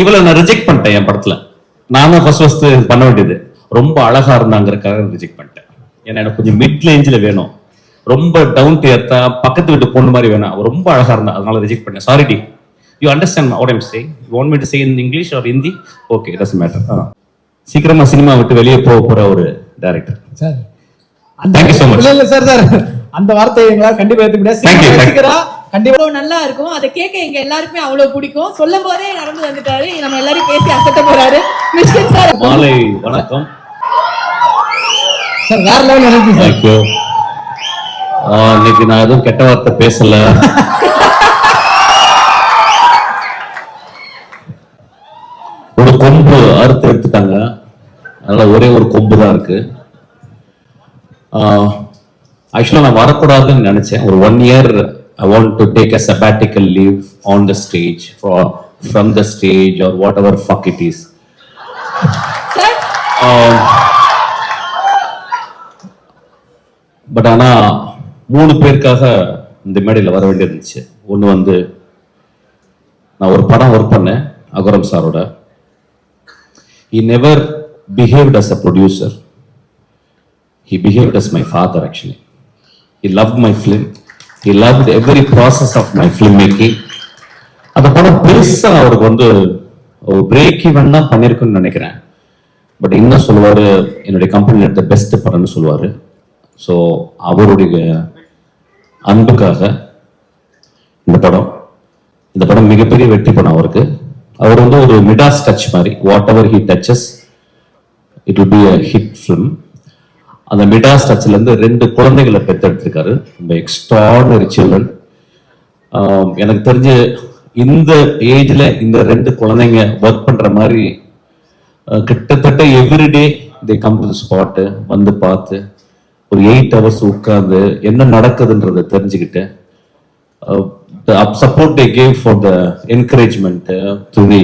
இவளை நான் ரிஜெக்ட் பண்ணிட்டேன் என் படத்துல. நான் தான் ஃபர்ஸ்ட் ஃபர்ஸ்ட் பண்ண வேண்டியது. ரொம்ப அழகா இருந்தாங்கிறதுக்காக ரிஜெக்ட் பண்ணிட்டேன். ஏன்னா எனக்கு கொஞ்சம் மிட் ரேஞ்சில் வேணும். ரொம்ப டவுன் டு எர்த்தா பக்கத்து வீட்டு பொண்ணு மாதிரி வேணும். அவ ரொம்ப அழகா இருந்தா அதனால ரிஜெக்ட் பண்ணேன் sorry D you understand what I'm say you want me to say in English or Hindi okay does matter சீக்கிரமா சினிமா விட்டு வெளியே போக போற ஒரு director sir you so much. இல்ல இல்ல சார் சார். அந்த வார்த்தையை எங்களால் கண்டிப்பா ஏத்துக்க முடியாது. கண்டிப்பா. நல்லா இருக்கும். அதை கேட்க எங்க எல்லாருக்குமே அவ்வளவு பிடிக்கும். சொல்லும் போதே நடந்து வந்துட்டாரு. நம்ம எல்லாரும் பேசி அசத்த போறாரு. மிஷ்கின் சார் மாலை வணக்கம். சார் வேற லெவல் எனர்ஜி சார். இன்னைக்கு நான் எதுவும் கெட்ட வார்த்தை பேசல. ஒரு கொம்பு அறுத்து எடுத்துட்டாங்க. அதனால ஒரே ஒரு கொம்பு தான் இருக்கு ஆக்சுவலாக நான் வரக்கூடாதுன்னு நினைச்சேன். ஒரு one year I want to take a sabbatical leave on the stage from the stage or whatever fuck it is sir but ஆனா மூணு பேருக்காக இந்த மேடையில் வர வேண்டியிருந்துச்சு. ஒன்று வந்து நான் ஒரு படம் ஒர்க் பண்ணேன் அகரம் சாரோட. He never behaved as a producer. He behaved as my father actually. He loved my he love every process of my film making அந்த படம் பெருசா அவருக்கு வந்து ஒரு பிரேக் ஈவன் தான் பண்ணியிருக்குன்னு நினைக்கிறேன். பட் இன்னும் சொல்லுவார்? என்னுடைய கம்பெனி எடுத்த பெஸ்ட் படம்னு சொல்லுவார். ஸோ அவருடைய அன்புக்காக இந்த படம் இந்த படம் மிகப்பெரிய வெற்றி படம் அவருக்கு. அவர் வந்து ஒரு மிடாஸ் டச் மாதிரி whatever he touches it will be a hit film அந்த மிடாஸ் டச்ல இருந்து ரெண்டு குழந்தைகளை பெற்றெடுத்திருக்காரு. ரொம்ப எக்ஸ்ட்ராடனரி சில்ட்ரன் எனக்கு தெரிஞ்சு இந்த ஏஜ்ல இந்த ரெண்டு குழந்தைங்க ஒர்க் பண்ற மாதிரி கிட்டத்தட்ட everyday they come to spot வந்து பார்த்து ஒரு எயிட் ஹவர்ஸ் உட்காந்து என்ன நடக்குதுன்றத தெரிஞ்சுக்கிட்டு support they gave for the encouragement to the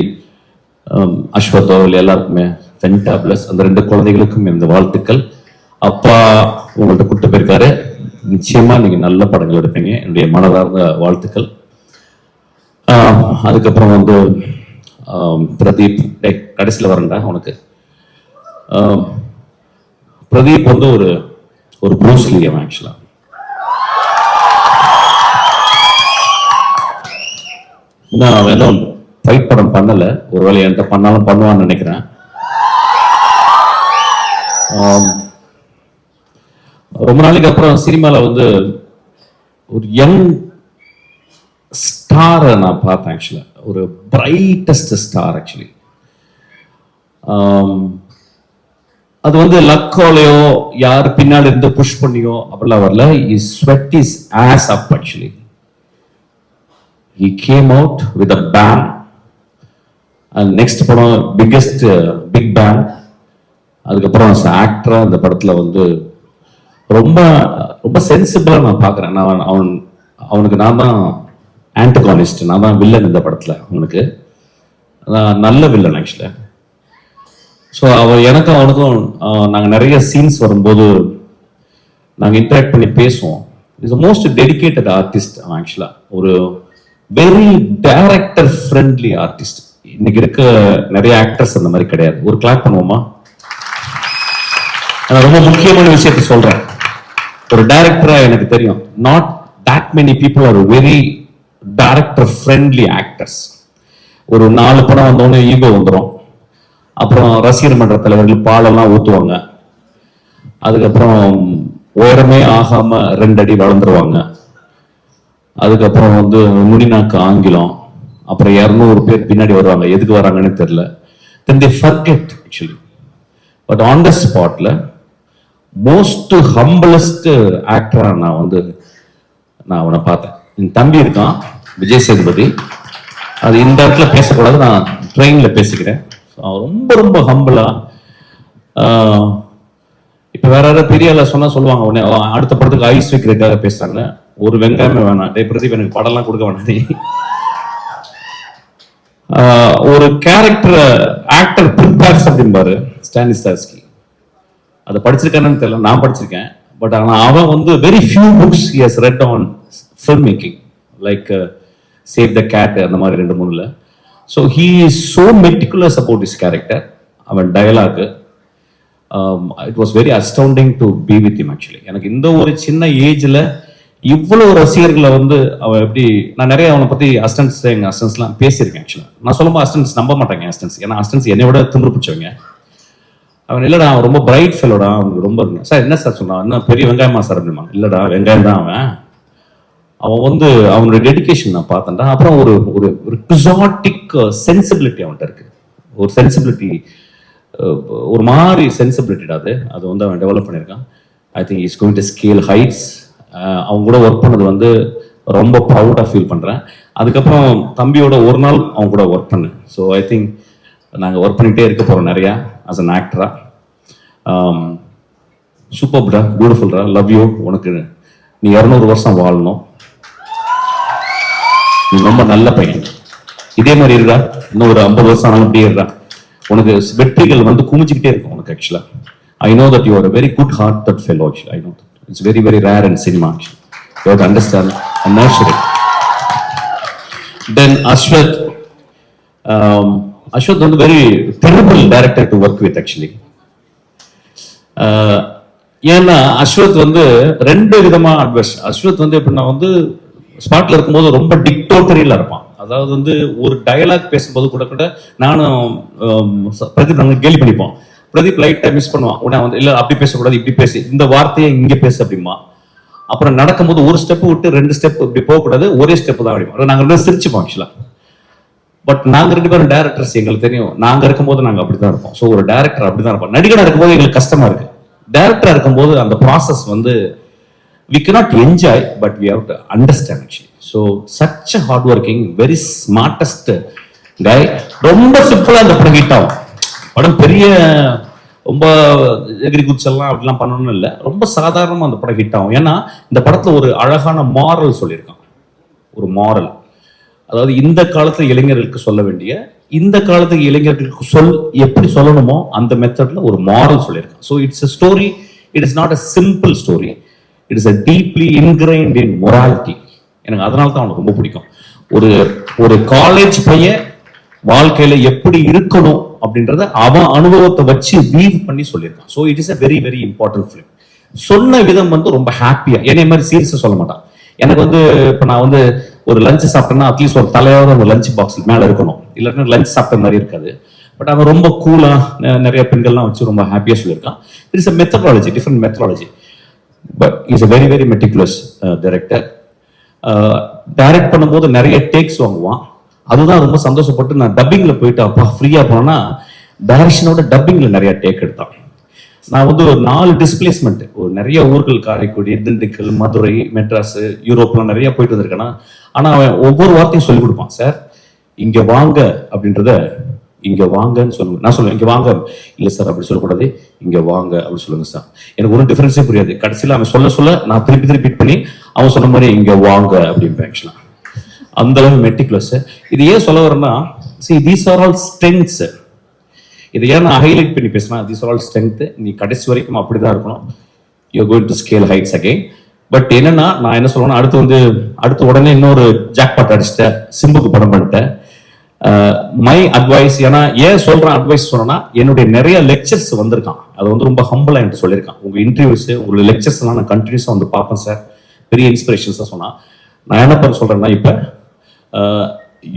Ashwath எல்லாருக்குமே ஃபென்டாப்ளஸ் அந்த ரெண்டு குழந்தைகளுக்கும் இந்த வாழ்த்துக்கள். அப்பா உங்கள்ட்ட கூட்டு போயிருக்காரு. நிச்சயமா நீங்க நல்ல படங்கள் எடுப்பீங்க. என்னுடைய மனதார்ந்த வாழ்த்துக்கள். அதுக்கப்புறம் வந்து பிரதீப் கடைசியில் வரேன்டா உனக்கு. பிரதீப் வந்து ஒரு ஒரு ப்ரூஸ்லி அவன் ஆக்சுவலா இன்னும் எதுவும் ஃபைட் படம் பண்ணல. ஒருவேளை என்கிட்ட பண்ணாலும் பண்ணுவான்னு நினைக்கிறேன். ரொம்ப நாளைக்கு அப்புறம் சினிமாவில் வந்து ஒரு யங் ஸ்டாரை நான் பார்த்தேன் ஆக்சுவலாக ஒரு பிரைட்டஸ்ட் ஸ்டார் ஆக்சுவலி அது வந்து லக்கோலையோ யார் பின்னாடி இருந்து புஷ் பண்ணியோ அப்படிலாம் வரல. Is sweat is as up actually he came out with a bang and next படம் பிக்கெஸ்ட் பிக் பேன் அதுக்கப்புறம் ஆக்டராக அந்த படத்தில் வந்து ரொம்ப ரொம்ப சென்சிபிளாக நான் பார்க்குறேன். நான் அவன் அவனுக்கு நான் தான் ஆன்டகானிஸ்ட் நான் தான் வில்லன் இந்த படத்தில் அவனுக்கு. நான் நல்ல வில்லன் ஆக்சுவலா ஸோ அவன் எனக்கும் அவனுக்கும் நாங்கள் நிறைய சீன்ஸ் வரும்போது நாங்கள் இன்டராக்ட் பண்ணி பேசுவோம். இஸ் மோஸ்ட் டெடிகேட்டட் ஆர்டிஸ்ட் அவன் ஆக்சுவலாக ஒரு வெரி டைரக்டர் ஃப்ரெண்ட்லி ஆர்டிஸ்ட் இன்னைக்கு இருக்க நிறைய ஆக்டர்ஸ் அந்த மாதிரி கிடையாது. ஒரு கிளாக் பண்ணுவோமா? நான் ரொம்ப முக்கியமான விஷயத்தை சொல்றேன். ஒரு டைரக்டரா எனக்கு தெரியும். Not that many people are very director friendly actors ஒரு நாலு படம் வந்தோடனே ஈகோ வந்துடும் அப்புறம் ரசிகர் மன்ற தலைவர்கள் பாலெல்லாம் ஊற்றுவாங்க அதுக்கப்புறம் உயரமே ஆகாம ரெண்டு அடி வளர்ந்துருவாங்க. அதுக்கப்புறம் வந்து நுனிநாக்கு ஆங்கிலம். அப்புறம் இரநூறு பேர் பின்னாடி வருவாங்க. எதுக்கு வராங்கன்னு தெரியல. Then they forget actually but on the ஸ்பாட்ல மோஸ்ட் ஹம்பிளஸ்ட் ஆக்டராக நான் வந்து நான் அவனை பார்த்தேன். என் தம்பி இருக்கான் விஜய் சேதுபதி. அது இந்த இடத்துல பேசக்கூடாது நான் ட்ரெயினில் பேசிக்கிறேன். அவன் ரொம்ப ரொம்ப ஹம்பிளாக இப்போ வேற யாராவது பெரிய சொன்னால் சொல்லுவாங்க உடனே அடுத்த படத்துக்கு ஐஸ் வைக்கிறதுக்காக பேசுறாங்க. ஒரு வெங்காயமே வேணாம். டே பிரதீப் எனக்கு படம்லாம் கொடுக்க வேணாம் ஒரு கேரக்டர் ஆக்டர் ப்ரிப்பேர்ஸ் அப்படிம்பாரு ஸ்டானிஸ்தாஸ்கி அதை படிச்சிருக்கானு தெரியல. நான் படிச்சிருக்கேன். பட் ஆனால் அவன் வந்து very few books has read on film making like save the cat அந்த மாதிரி ரெண்டு மூணுல. So he is so meticulous about is character அவன் dialogue it was very astounding to be with him actually எனக்கு இந்த ஒரு சின்ன ஏஜ்ல இவ்வளவு ரசிகர்களை வந்து அவன் எப்படி நான் நிறைய அவனை பத்தி அஸ்டன்ஸ் எங்கள் அஸ்டன்ஸ்லாம் பேசியிருக்கேன் ஆக்சுவலா நான் சொல்லும்போது அஸ்டன்ஸ் நம்ப மாட்டேங்க அஸ்டன்ஸ் ஏன்னா அஸ்டன்ஸ் என்னை விட திமிரு பிடிச்சவங்க அவன் இல்லடா அவன் ரொம்ப பிரைட் ஃபெல்லோடா அவனுக்கு ரொம்ப சார் என்ன சார் சொன்னான்? என்ன பெரிய வெங்காயமா சார் அப்படிமா? இல்லடா வெங்காயம் தான் அவன். அவன் வந்து அவனுடைய டெடிகேஷன் நான் பார்த்தேன்டா. அப்புறம் ஒரு ஒரு ஒரு கிசாட்டிக் சென்சிபிலிட்டி uh, அவன்கிட்ட இருக்கு. ஒரு சென்சிபிலிட்டி uh, ஒரு மாதிரி சென்சிபிலிட்டிடா அது. அது வந்து அவன் டெவலப் பண்ணியிருக்கான். I think is going to scale heights அவங்க கூட ஒர்க் பண்ணது வந்து ரொம்ப ப்ரௌடாக ஃபீல் பண்ணுறேன் அதுக்கப்புறம் தம்பியோட ஒரு நாள் அவங்க கூட ஒர்க் பண்ணேன். ஸோ ஐ திங்க் நாங்கள் ஒர்க் பண்ணிகிட்டே இருக்க போகிறோம் நிறையா ஆஸ் அன் ஆக்டரா சூப்பர்டா பியூட்டிஃபுல்டா லவ் யூ உனக்கு நீ இரநூறு வருஷம் வாழணும். நீ ரொம்ப நல்ல பையன். இதே மாதிரி இருக்கா இன்னும் ஒரு ஐம்பது வருஷம் ஆனாலும் அப்படியே இருக்கா உனக்கு வெற்றிகள் வந்து குமிச்சிக்கிட்டே இருக்கும் உனக்கு ஆக்சுவலா I know that you are very good heart that fellow actually I know it's very very rare in cinema you have understand and nurture then Ashwath Ashwath வந்து very terrible director to work with actually ah ஏன்னா அஸ்வத் வந்து ரெண்டு விதமா advice Ashwath வந்து எப்படின்னா வந்து ஸ்பாட்ல இருக்கும்போது ரொம்ப டிக்டோட்டரியில் இருப்பான். அதாவது வந்து ஒரு டயலாக் பேசும்போது கூட கூட நானும் பிரதீப் நாங்கள் கேலி பண்ணிப்போம். பிரதீப் லைட்டை மிஸ் பண்ணுவான். உடனே வந்து இல்லை அப்படி பேசக்கூடாது இப்படி பேசு. இந்த வார்த்தையை இங்கே பேசு அப்படிமா அப்புறம் நடக்கும்போது ஒரு ஸ்டெப் விட்டு ரெண்டு ஸ்டெப் இப்படி போகக்கூடாது ஒரே ஸ்டெப் தான் அப்படிமா நாங்கள் ரெண்டு சிரிச்சுப்போம் ஆக்சுவலாக பட் நாங்க ரெண்டு பேரும் டேரக்டர்ஸ் எங்களுக்கு தெரியும். நாங்க இருக்கும்போது நாங்க அப்படிதான் இருப்போம். ஸோ ஒரு டேரக்டர் அப்படிதான் இருப்போம். நடிகராக இருக்கும்போது எங்களுக்கு கஷ்டமா இருக்கு. டேரக்டரா இருக்கும்போது அந்த ப்ராசஸ் வந்து we cannot enjoy but we have to understand actually so such a hard working very smartest guy ரொம்ப சிம்பிளா இந்த படம் ஹிட் ஆகும். படம் பெரிய ரொம்ப எகிரி குச்செல்லாம் அப்படிலாம் பண்ணணும்னு இல்லை. ரொம்ப சாதாரணமாக அந்த படம் ஹிட் ஆகும். ஏன்னா இந்த படத்தில் ஒரு அழகான மாரல் சொல்லியிருக்கான். ஒரு மாரல் அதாவது இந்த காலத்தில் இளைஞர்களுக்கு சொல்ல வேண்டிய இந்த காலத்துக்கு இளைஞர்களுக்கு சொல் எப்படி சொல்லணுமோ அந்த மெத்தடில் ஒரு மாரல் சொல்லியிருக்கான் so it's a story it is not a simple story it is a deeply ingrained in morality எனக்கு அதனால தான் அவனுக்கு ரொம்ப பிடிக்கும். ஒரு ஒரு காலேஜ் பையன் வாழ்க்கையில எப்படி இருக்கணும் அப்படின்றத அவன் அனுபவத்தை வச்சு வீவ் பண்ணி சொல்லியிருக்கான். So it is a very very important film சொன்ன விதம் வந்து ரொம்ப ஹாப்பியா என்னை மாதிரி சீரியஸாக சொல்ல மாட்டான். எனக்கு வந்து இப்போ நான் வந்து ஒரு லஞ்ச் சாப்பிட்டேன்னா அட்லீஸ்ட் ஒரு தலையோட ஒரு லஞ்ச் பாக்ஸ் மேல இருக்கணும். இல்லைன்னா லஞ்ச் சாப்பிட்ட மாதிரி இருக்காது. பட் அவன் ரொம்ப கூலா நிறைய பெண்கள்லாம் வச்சு ரொம்ப ஹாப்பியா சொல்லியிருக்கான். It's a methodology different methodology but is a very very meticulous director direct பண்ணும்போது நிறைய டேக்ஸ் வாங்குவான். அதுதான் ரொம்ப சந்தோஷப்பட்டு நான் டப்பிங்ல போயிட்டு அப்பா ஃப்ரீயா போனேன்னா டைரக்ஷனோட டப்பிங்ல நிறைய டேக் எடுத்தான். நான் வந்து ஒரு நாலு டிஸ்பிளேஸ்மெண்ட் ஒரு நிறைய ஊர்கள் காரைக்குடி திண்டுக்கல் மதுரை மெட்ராஸ் யூரோப்லாம் நிறைய போயிட்டு வந்திருக்கேன்னா ஆனா அவன் ஒவ்வொரு வார்த்தையும் சொல்லி கொடுப்பான். சார் இங்க வாங்க அப்படின்றத இங்க வாங்கன்னு சொல்லுங்க நான் சொல்லுவேன் இங்க வாங்க இல்ல சார் அப்படி சொல்லக்கூடாது. இங்க வாங்க அப்படி சொல்லுங்க சார். எனக்கு ஒன்றும் டிஃபரன்ஸே புரியாது. கடைசியில அவன் சொல்ல சொல்ல நான் திருப்பி திருப்பி பண்ணி அவன் சொன்ன மாதிரி இங்க வாங்க அப்படின்னு ஆக்சுவலா அந்த அளவு மெட்டிகுலஸ் இது ஏன் சொல்ல வரேன்னா see these are all strengths இதை ஏன் நான் ஹைலைட் பண்ணி பேசினா ஆர் ஆல் ஸ்ட்ரென்த் நீ கடைசி வரைக்கும் அப்படிதான் இருக்கணும். You going to scale heights again but என்னன்னா நான் என்ன சொல்லுவேன்னா அடுத்து வந்து அடுத்து உடனே இன்னொரு ஜாக்பாட் அடிச்சிட்டேன். சிம்புக்கு படம் பண்ணிட்டேன் மை அட்வைஸ் ஏன்னா ஏன் சொல்றேன் அட்வைஸ் சொன்னா என்னுடைய நிறைய லெக்சர்ஸ் வந்திருக்கான். அது வந்து ரொம்ப ஹம்பிளா என்று சொல்லியிருக்கான். உங்க இன்டர்வியூஸ் உங்க லெக்சர்ஸ் எல்லாம் நான் கண்டினியூஸா வந்து பார்ப்பேன் சார் பெரிய இன்ஸ்பிரேஷன்ஸா சொன்னா நான் என்ன பண்ண சொல்றேன்னா இப்ப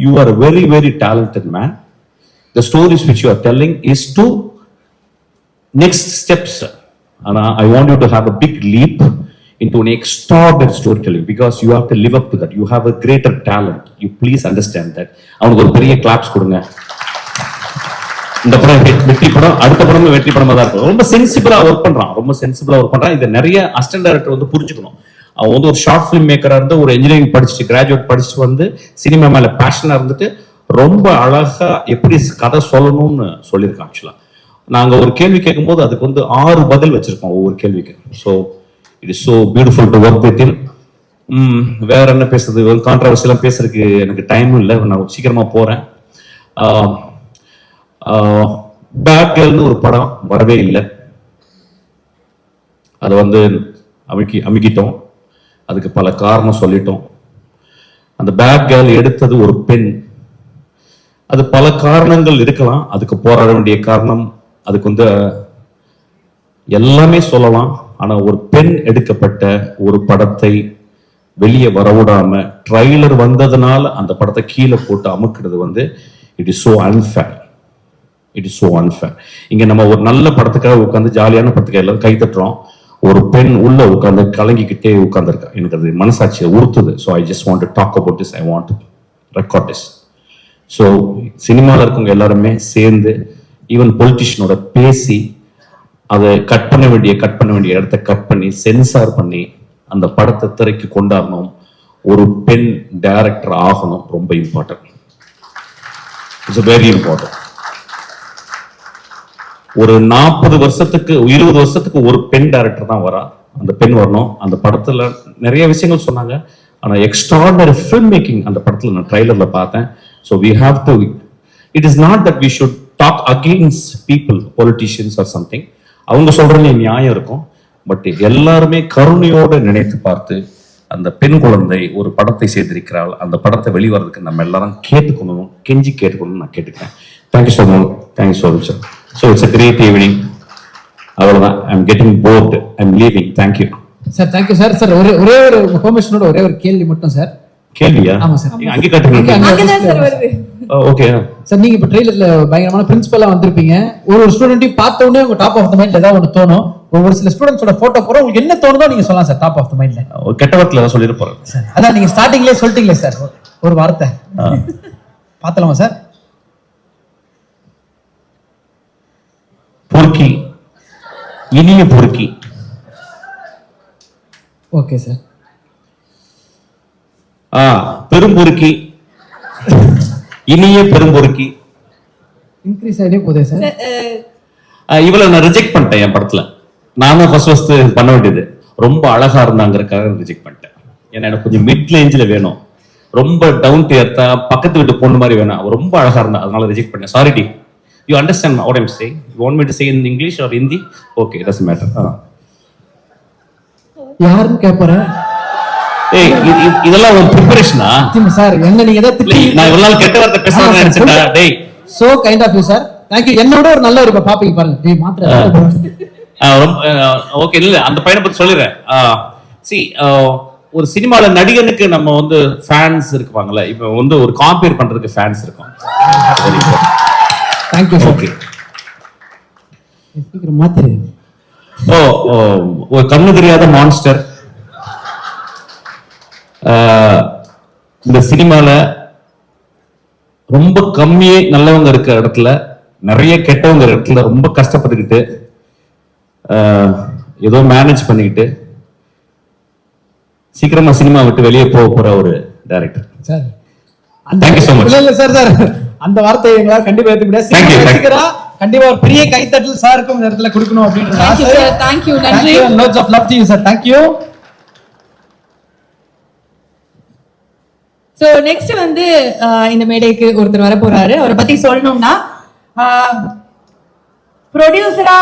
you are very very talented man the stories which you are telling is to next steps ஆனால் I want you to have a big leap into an extraordinary storytelling because you have to live up to that. You have a greater talent. You please understand that. அவனுக்கு ஒரு பெரிய claps கொடுங்க. இந்த படம் வெற்றி படம் அடுத்த படமும் வெற்றி படமா தான் இருக்கும். ரொம்ப சென்சிபிளா ஒர்க் பண்றான். ரொம்ப சென்சிபிளா ஒர்க் பண்றான். இதை நிறைய அசிஸ்டன்ட் டைரக்டர் வந்து புரிஞ்சுக்கணும். அவன் வந்து ஒரு ஷார்ட் ஃபிலிம் மேக்கரா இருந்து ஒரு இன்ஜினியரிங் படிச்சுட்டு கிராஜுவேட் படிச்சுட்டு வந்து சினிமா மேல பேஷனா இருந்துட்டு ரொம்ப அழகா எப்படி கதை சொல்லணும்னு சொல்லியிருக்கான் ஆக்சுவலா நாங்க ஒரு கேள்வி கேட்கும்போது அதுக்கு வந்து ஆறு பதில் வச்சிருக்கோம் ஒவ்வொரு கேள்விக்கு so it is so beautiful to work with him வேற என்ன பேசுறது? ஒரு கான்ட்ரவர்சியெல்லாம் பேசுறதுக்கு எனக்கு டைம் இல்லை. நான் சீக்கிரமா போறேன். பேட் கேர்ள்னு ஒரு படம் வரவே இல்லை. அதை வந்து அமுக்கி அமுக்கிட்டோம். அதுக்கு பல காரணம் சொல்லிட்டோம். அந்த பேட் கேர்ள் எடுத்தது ஒரு பெண். அது பல காரணங்கள் இருக்கலாம். அதுக்கு போராட வேண்டிய காரணம். அதுக்கு வந்து எல்லாமே சொல்லலாம். ஆனால் ஒரு பெண் எடுக்கப்பட்ட ஒரு படத்தை வெளியே வரவிடாம ட்ரைலர் வந்ததுனால அந்த படத்தை கீழே போட்டு அமுக்கிறது வந்து it is so unfair it is so unfair இங்கே நம்ம ஒரு நல்ல படத்துக்காக உட்காந்து ஜாலியான படத்துக்காக எல்லாரும் கை தட்டுறோம். ஒரு பெண் உள்ள உட்காந்து கலங்கிக்கிட்டே உட்காந்துருக்கா எனக்கு அது மனசாட்சியை உறுத்துது. So I just want to talk about this I want record this so சினிமாவில் இருக்கவங்க எல்லாருமே சேர்ந்து ஈவன் பொலிட்டிஷியனோட பேசி அதை கட் பண்ண வேண்டிய கட் பண்ண வேண்டிய இடத்த கட் பண்ணி சென்சார் பண்ணி அந்த படத்தை திரைக்கு கொண்டாடணும். ஒரு பெண் டைரக்டர் ஆகணும் ரொம்ப இம்பார்ட்டன்ட் இட்ஸ் வெரி இம்பார்ட்டன்ட் ஒரு நாற்பது வருஷத்துக்கு இருபது வருஷத்துக்கு ஒரு பெண் டைரக்டர் தான் வரா. அந்த பெண் வரணும். அந்த படத்துல நிறைய விஷயங்கள் சொன்னாங்க. ஆனா எக்ஸ்ட்ராடனரி ஃபில்ம் மேக்கிங் அந்த படத்துல நான் ட்ரைலர்ல பார்த்தேன். So we have to it is not that we should talk against people politicians or something அவங்க சொல்றதுல நியாயம் இருக்கும். பட் எல்லாருமே கருணையோடு நினைத்து பார்த்து அந்த பெண் குழந்தை ஒரு படத்தை செய்திருக்கிறாள். அந்த படத்தை வெளிவரதுக்கு நம்ம எல்லாரும் கேட்டுக்கணும் கெஞ்சி கேட்டுக்கணும்னு நான் கேட்டுக்கிறேன். Thank you so much thank you so much so it's a great evening அவ்வளோதான் I'm getting bored I'm leaving thank you sir thank you sir sir ஒரே ஒரே ஒரு பெர்மிஷனோட ஒரே ஒரு கேள்வி மட்டும் சார் கேள்வியா? ஆமா சார். அங்கே கட்டுறீங்க அங்கே- அங்கதான் சார் ஓகே நீங்க இப்ப ட்ரெயிலர்ல பயங்கரமான பிரின்சிபலா வந்திருப்பீங்க. ஒரு ஒரு ஸ்டூடெண்ட்டையும் பார்த்த உடனே உங்க டாப் ஆஃப் த மைண்ட்ல ஏதாவது ஒன்று தோணும். ஒரு சில ஸ்டூடெண்ட்ஸோட போட்டோ போற உங்களுக்கு என்ன தோணுதோ நீங்க சொல்லலாம் சார் டாப் ஆஃப் த மைண்ட்ல கெட்ட வார்த்தையில் சொல்லிட்டு போறேன். சார் அதான் நீங்க ஸ்டார்டிங்லேயே சொல்லிட்டீங்களே சார் ஒரு வார்த்தை. பார்த்தலாமா சார் பொறுக்கி. இனிய பொறுக்கி. ஓகே சார் ஆ பெரும்பொறுக்கி இனிய பெரும்பொறுக்கி இன்க்ரீஸ் ஆகிட்டே போதே சார் இவளை நான் ரிஜெக்ட் பண்ணிட்டேன் என் படத்துல. நான் தான் ஃபர்ஸ்ட் ஃபர்ஸ்ட் பண்ண வேண்டியது. ரொம்ப அழகா இருந்தாங்கிறதுக்காக ரிஜெக்ட் பண்ணிட்டேன். ஏன்னா எனக்கு கொஞ்சம் மிட் ரேஞ்சில் வேணும். ரொம்ப டவுன் டு எர்த்தா பக்கத்து வீட்டு பொண்ணு மாதிரி வேணும். ரொம்ப அழகா இருந்தா அதனால ரிஜெக்ட் பண்ணேன் sorry D. You understand what I'm say you want me to say in English or Hindi okay does matter யாருன்னு கேட்பறேன் ஏய் இது- இது- இதெல்லாம் ஒரு ப்ரிப்பரேஷனா சார் எங்க நீங்க இல்லை நான் இவ்வளவு நாள் கெட்ட வார்த்தை பேசுறேன் நினைச்சேன்டா டேய். So kind of you sir thank you என்னோட ஒரு நல்ல ஒரு பாப்பீங்க பாருங்க. டேய் மாத்திரை ஓகே இல்ல அந்த பையனை பத்தி சொல்லிடுறேன். சி ஒரு சினிமால நடிகனுக்கு நம்ம வந்து ஃபேன்ஸ் இருக்குவாங்கல்ல இப்போ வந்து ஒரு காம்பேர் பண்றதுக்கு ஃபேன்ஸ் இருக்கும். தேங்க்யூ சார் ஓகே மாத்திரு. ஓ, ஒரு கண்ணு தெரியாத மான்ஸ்டர் இந்த சினிமால ரொம்ப கம்மியே நல்லவங்க இருக்கிற இடத்துல நிறைய கெட்டவங்க இடத்துல ரொம்ப கஷ்டப்பட்டுக்கிட்டு ஏதோ மேனேஜ் பண்ணிக்கிட்டு சீக்கிரமா சினிமா விட்டு வெளியே போக போற ஒரு director sir Thank you so much. இல்ல இல்ல சார் சார் அந்த வார்த்தையை எங்களால கண்டிப்பா ஏத்துக்க முடியாது கண்டிப்பா ஒரு பெரிய கைத்தட்டல் சாருக்கும் இந்த இடத்துல கொடுக்கணும். Thank you. நன்றி. Lots of love to you sir thank so next வந்து இந்த மேடைக்கு ஒருத்தர் வர போறாரு அவரை பத்தி சொல்லணும்னா ப்ரொடியூசரா